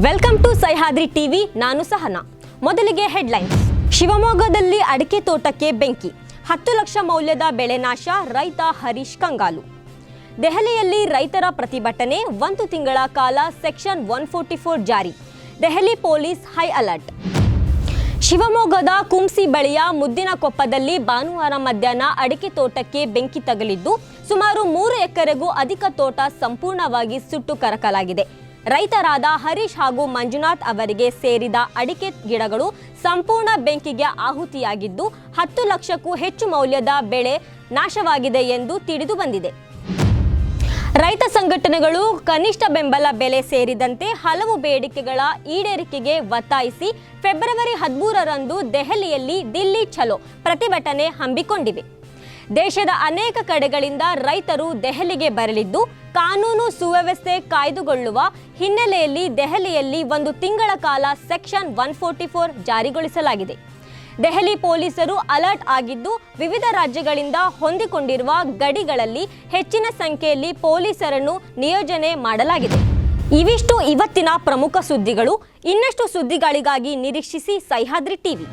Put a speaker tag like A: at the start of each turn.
A: Welcome to Sahyadri TV ನಾನು ಸಹನಾ. ಮೊದಲಿಗೆ headlines ಶಿವಮೊಗ್ಗದಲ್ಲಿ ಅಡಿಕೆ ತೋಟಕ್ಕೆ ಬೆಂಕಿ. ಹತ್ತು ಲಕ್ಷ ಮೌಲ್ಯದ ಬೆಳೆ ನಾಶ, ರೈತ ಹರೀಶ್ ಕಂಗಾಲು. ದೆಹಲಿಯಲ್ಲಿ ರೈತರ ಪ್ರತಿಭಟನೆ, ಒಂದು ತಿಂಗಳ ಕಾಲ ಸೆಕ್ಷನ್ ಒನ್ ಫೋರ್ಟಿ ಫೋರ್ ಜಾರಿ. Delhi police high alert. ಶಿವಮೊಗ್ಗದ ಕುಂಸಿ ಬಳಿಯ ಮುದ್ದಿನಕೊಪ್ಪದಲ್ಲಿ ಭಾನುವಾರ ಮಧ್ಯಾಹ್ನ ಅಡಿಕೆ ತೋಟಕ್ಕೆ ಬೆಂಕಿ ತಗಲಿದ್ದು, ಸುಮಾರು ಮೂರು ಎಕರೆಗೂ ಅಧಿಕ ತೋಟ ಸಂಪೂರ್ಣವಾಗಿ ಸುಟ್ಟು ಕರಕಲಾಗಿದೆ. ರೈತರಾದ ಹರೀಶ್ ಹಾಗೂ ಮಂಜುನಾಥ್ ಅವರಿಗೆ ಸೇರಿದ ಅಡಿಕೆ ಗಿಡಗಳು ಸಂಪೂರ್ಣ ಬೆಂಕಿಗೆ ಆಹುತಿಯಾಗಿದ್ದು, ಹತ್ತು ಲಕ್ಷಕ್ಕೂ ಹೆಚ್ಚು ಮೌಲ್ಯದ ಬೆಳೆ ನಾಶವಾಗಿದೆ ಎಂದು ತಿಳಿದು ಬಂದಿದೆ. ರೈತ ಸಂಘಟನೆಗಳು ಕನಿಷ್ಠ ಬೆಂಬಲ ಬೆಲೆ ಸೇರಿದಂತೆ ಹಲವು ಬೇಡಿಕೆಗಳ ಈಡೇರಿಕೆಗೆ ಒತ್ತಾಯಿಸಿ ಫೆಬ್ರವರಿ ಹದಿಮೂರರಂದು ದೆಹಲಿಯಲ್ಲಿ ದಿಲ್ಲಿ ಚಲೋ ಪ್ರತಿಭಟನೆ ಹಮ್ಮಿಕೊಂಡಿವೆ. ದೇಶದ ಅನೇಕ ಕಡೆಗಳಿಂದ ರೈತರು ದೆಹಲಿಗೆ ಬರಲಿದ್ದು, ಕಾನೂನು ಸುವ್ಯವಸ್ಥೆ ಕಾಯ್ದುಕೊಳ್ಳುವ ಹಿನ್ನೆಲೆಯಲ್ಲಿ ದೆಹಲಿಯಲ್ಲಿ ಒಂದು ತಿಂಗಳ ಕಾಲ ಸೆಕ್ಷನ್ ಒನ್ ಫೋರ್ಟಿ ಫೋರ್ ಜಾರಿಗೊಳಿಸಲಾಗಿದೆ. ದೆಹಲಿ ಪೊಲೀಸರು ಅಲರ್ಟ್ ಆಗಿದ್ದು, ವಿವಿಧ ರಾಜ್ಯಗಳಿಂದ ಹೊಂದಿಕೊಂಡಿರುವ ಗಡಿಗಳಲ್ಲಿ ಹೆಚ್ಚಿನ ಸಂಖ್ಯೆಯಲ್ಲಿ ಪೊಲೀಸರನ್ನು ನಿಯೋಜನೆ ಮಾಡಲಾಗಿದೆ. ಇವಿಷ್ಟು ಇವತ್ತಿನ ಪ್ರಮುಖ ಸುದ್ದಿಗಳು. ಇನ್ನಷ್ಟು ಸುದ್ದಿಗಳಿಗಾಗಿ ನಿರೀಕ್ಷಿಸಿ ಸಹ್ಯಾದ್ರಿ ಟಿವಿ.